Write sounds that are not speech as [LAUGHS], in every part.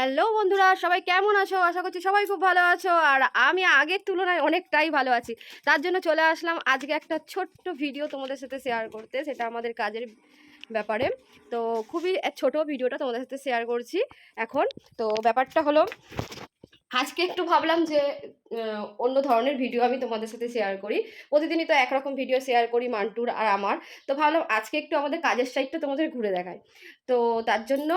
Hello বন্ধুরা, সবাই কেমন আছো? আশা করছি সবাই খুব ভালো আছো। আর আমি আগের তুলনায় অনেকটাই ভালো আছি। তার জন্য চলে আসলাম আজকে একটা ছোট্ট ভিডিও তোমাদের সাথে শেয়ার করতে, সেটা আমাদের কাজের ব্যাপারে। তো খুবই ছোট ভিডিওটা তোমাদের সাথে শেয়ার করছি এখন। তো ব্যাপারটা হলো, আজকে একটু ভাবলাম যে অন্য ধরনের ভিডিও আমি তোমাদের সাথে শেয়ার করি। প্রতিদিনই তো একরকম ভিডিও শেয়ার করি, মান্টুর আর আমার। তো ভাবলাম আজকে একটু আমাদের কাজের সাইডটা তোমাদের ঘুরে দেখায় তো তার জন্য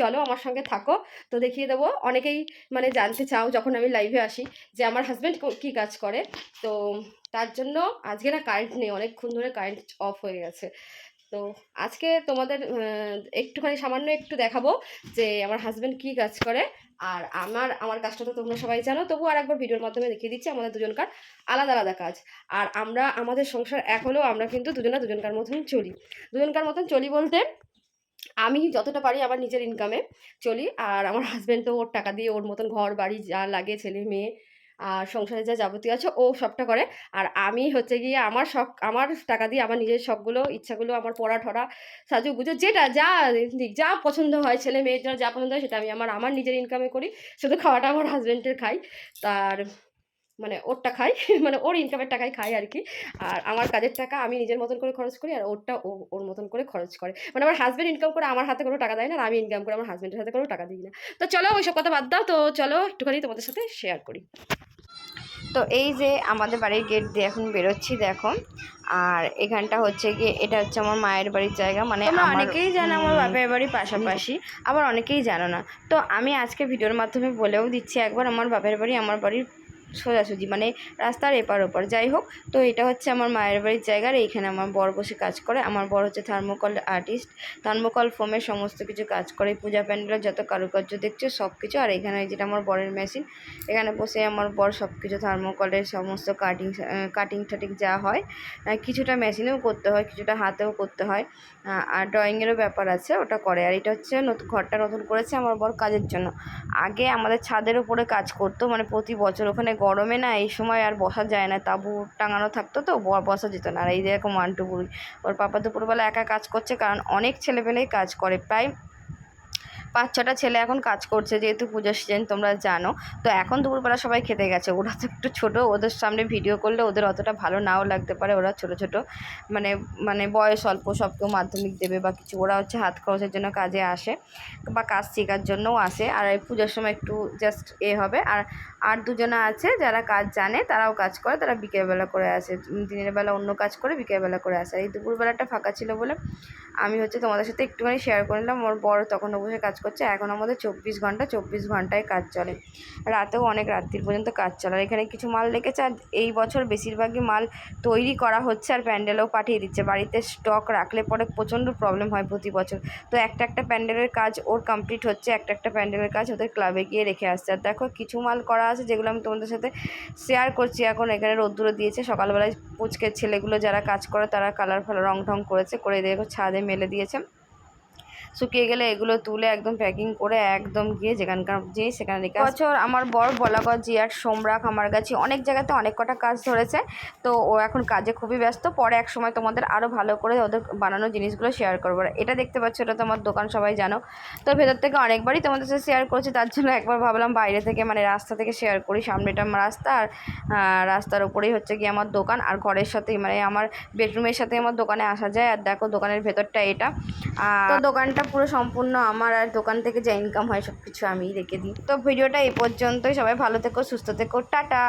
চলো আমার সঙ্গে থাকো। তো দেখিয়ে দেবো। অনেকেই মানে জানতে চাও যখন আমি লাইভে আসি যে আমার হাজব্যান্ড কী কাজ করে। তো তার জন্য আজকে না কারেন্ট নেই। অনেকক্ষণ ধরে কারেন্ট অফ হয়ে গেছে। তো আজকে তোমাদের একটুখানি সামান্য একটু দেখাবো যে আমার হাজব্যান্ড কী কাজ করে। আর আমার আমার কাজটা তো তোমরা সবাই জানো। তবু আর একবার ভিডিওর মাধ্যমে দেখিয়ে দিচ্ছি আমাদের দুজনকার আলাদা আলাদা কাজ। আর আমরা, আমাদের সংসার হলেও আমরা কিন্তু দুজনা দুজনকার মতন চলি। দুজনকার মতন চলি বলতে আমি যতটা পারি আমার নিজের ইনকামে চলি। আর আমার হাজব্যান্ড তো ওর টাকা দিয়ে ওর মতন ঘর, বাড়ি যা লাগে, ছেলে, মেয়ে, আর সংসারে যা যাবতীয় আছে, ও সবটা করে। আর আমি হচ্ছে গিয়ে আমার শখ আমার টাকা দিয়ে আমার নিজের শখগুলো ইচ্ছাগুলো, আমার পড়া, ঠরা, সাজু, গুজো, যেটা যা যা পছন্দ হয়, ছেলে, মেয়ের যা পছন্দ হয়, সেটা আমি আমার আমার নিজের ইনকামে করি। শুধু খাওয়াটা আমার হাজব্যান্ডের খাই। তার মানে ওরটা খাই [LAUGHS] মানে ওর ইনকামের টাকাই খাই আর কি আর আমার কাজের টাকা আমি নিজের মতন করে খরচ করি আর ওরটা ও ওর মতন করে খরচ করে। মানে আমার হাজব্যান্ড ইনকাম করে আমার হাতে কোনো টাকা দেয় না আর আমি ইনকাম করে আমার হাজব্যান্ডের হাতে কোনো টাকা দিই না। তো চলো ওইসব কথা বাদ দাও তো চলো একটুখানি তোমাদের সাথে শেয়ার করি। তো এই যে আমাদের বাড়ির গেট দিয়ে এখন বেরোচ্ছি দেখো। আর এখানটা হচ্ছে গিয়ে এটা হচ্ছে আমার মায়ের বাড়ির জায়গা মানে আমার অনেকেই জানো আমার বাপের বাড়ি পাশাপাশি আবার অনেকেই জানো না। তো আমি আজকে ভিডিওর মাধ্যমে বলেও দিচ্ছি একবার আমার বাপের বাড়ি আমার বাড়ির সোজাসুজি মানে রাস্তার এপার ওপার। যাই হোক, তো এটা হচ্ছে আমার মায়ের বাড়ির জায়গা, আর এইখানে আমার বর বসে কাজ করে। আমার বর হচ্ছে থার্মোকল আর্টিস্ট থার্মোকল ফোমের সমস্ত কিছু কাজ করে পূজা প্যান্ডেলের যত কারুকার্য দেখছ, সব কিছু। আর এখানে যেটা আমার বরের মেশিন এখানে বসে আমার বর সব কিছু থার্মোকলের সমস্ত কাটিং কাটিং টাটিং যা হয় কিছুটা মেশিনেও করতে হয়, কিছুটা হাতেও করতে হয়। আর ড্রয়িংয়েরও ব্যাপার আছে, ওটা করে। আর এটা হচ্ছে নতুন, ঘরটা নতুন করেছে আমার বর কাজের জন্য। আগে আমাদের ছাদের উপরে কাজ করতো মানে প্রতি বছর ওখানে গরমে না এই সময় আর বসা যায় না। তাবু টাঙানো থাকতো তো বসা যেত না। আর এই যে এরকম ওয়ান টু বুড়ি। ওর পাপা দুপুরবেলা একা কাজ করছে, কারণ অনেক ছেলেপেলেই কাজ করে। প্রায় পাঁচ ছটা ছেলে এখন কাজ করছে, যেহেতু পুজোর সিজন, তোমরা জানো। তো এখন দুপুরবেলা সবাই খেতে গেছে। ওরা তো একটু ছোটো, ওদের সামনে ভিডিও করলে ওদের অতটা ভালো নাও লাগতে পারে। ওরা ছোট ছোট মানে মানে বয়স অল্প, সব কেউ মাধ্যমিক দেবে বা কিছু। ওরা হচ্ছে হাত খরচের জন্য কাজে আসে বা কাজ শেখার জন্যও আসে। আর এই পুজোর সময় একটু জাস্ট এ হবে। আর আর দুজনা আছে, যারা কাজ জানে, তারাও কাজ করে। তারা বিকেলবেলা করে আসে। দিনের বেলা অন্য কাজ করে, বিকেলবেলা করে আসে। এই দুপুরবেলাটা ফাঁকা ছিল বলে আমি হচ্ছে তোমাদের সাথে একটুখানি শেয়ার করে নিলাম। ওর বড় তখনও বসে কাজ করছে। এখন আমাদের চব্বিশ ঘণ্টা, চব্বিশ ঘন্টায় কাজ চলে। রাতেও অনেক রাত্রির পর্যন্ত কাজ চলে। এখানে কিছু মাল রেখেছে আর এই বছর বেশিরভাগই মাল তৈরি করা হচ্ছে আর প্যান্ডেলও পাঠিয়ে দিচ্ছে। বাড়িতে স্টক রাখলে পরে প্রচণ্ড প্রবলেম হয় প্রতি বছর। তো একটা একটা প্যান্ডেলের কাজ ওর কমপ্লিট হচ্ছে। একটা একটা প্যান্ডেলের কাজ ওদের ক্লাবে গিয়ে রেখে আসছে। আর দেখো কিছু মাল করা আছে যেগুলো আমি তোমাদের সাথে শেয়ার করছি। এখন এখানে রোদ্দুরও দিয়েছে। সকালবেলায় পুচকের ছেলেগুলো যারা কাজ করে তারা কালার ফালার রং ঢং করেছে। করে দেখো ছাদে মেলে দিয়েছে। শুকিয়ে গেলে এগুলো তুলে একদম প্যাকিং করে একদম গিয়ে যেখানকার যে সেখানে রেখে বছর আমার বর বলাগড় জিয়ার সোমরাখ আমার কাছে অনেক জায়গাতে অনেক কটা কাজ ধরেছে। তো ও এখন কাজে খুবই ব্যস্ত। পরে এক সময় তোমাদের আরও ভালো করে ওদের বানানো জিনিসগুলো শেয়ার করব। এটা দেখতে পাচ্ছ এটা তোমার দোকান সবাই জানো। তো ভেতর থেকে অনেকবারই তোমাদের সাথে শেয়ার করেছি তার জন্য একবার ভাবলাম বাইরে থেকে মানে রাস্তা থেকে শেয়ার করি। সামনেটা আমার রাস্তা আর রাস্তার উপরেই হচ্ছে গিয়ে আমার দোকান। আর ঘরের সাথে মানে আমার বেডরুমের সাথে আমার দোকানে আসা যায়। আর দেখো দোকানের ভেতরটা এটা। আর তো দোকানটা পুরো সম্পূর্ণ আমার আর দোকান থেকে যা ইনকাম হয় সব কিছু আমিই রেখে দিই। তো ভিডিওটা এই পর্যন্তই। সবাই ভালো থেকো, সুস্থ থেকো। টাটা!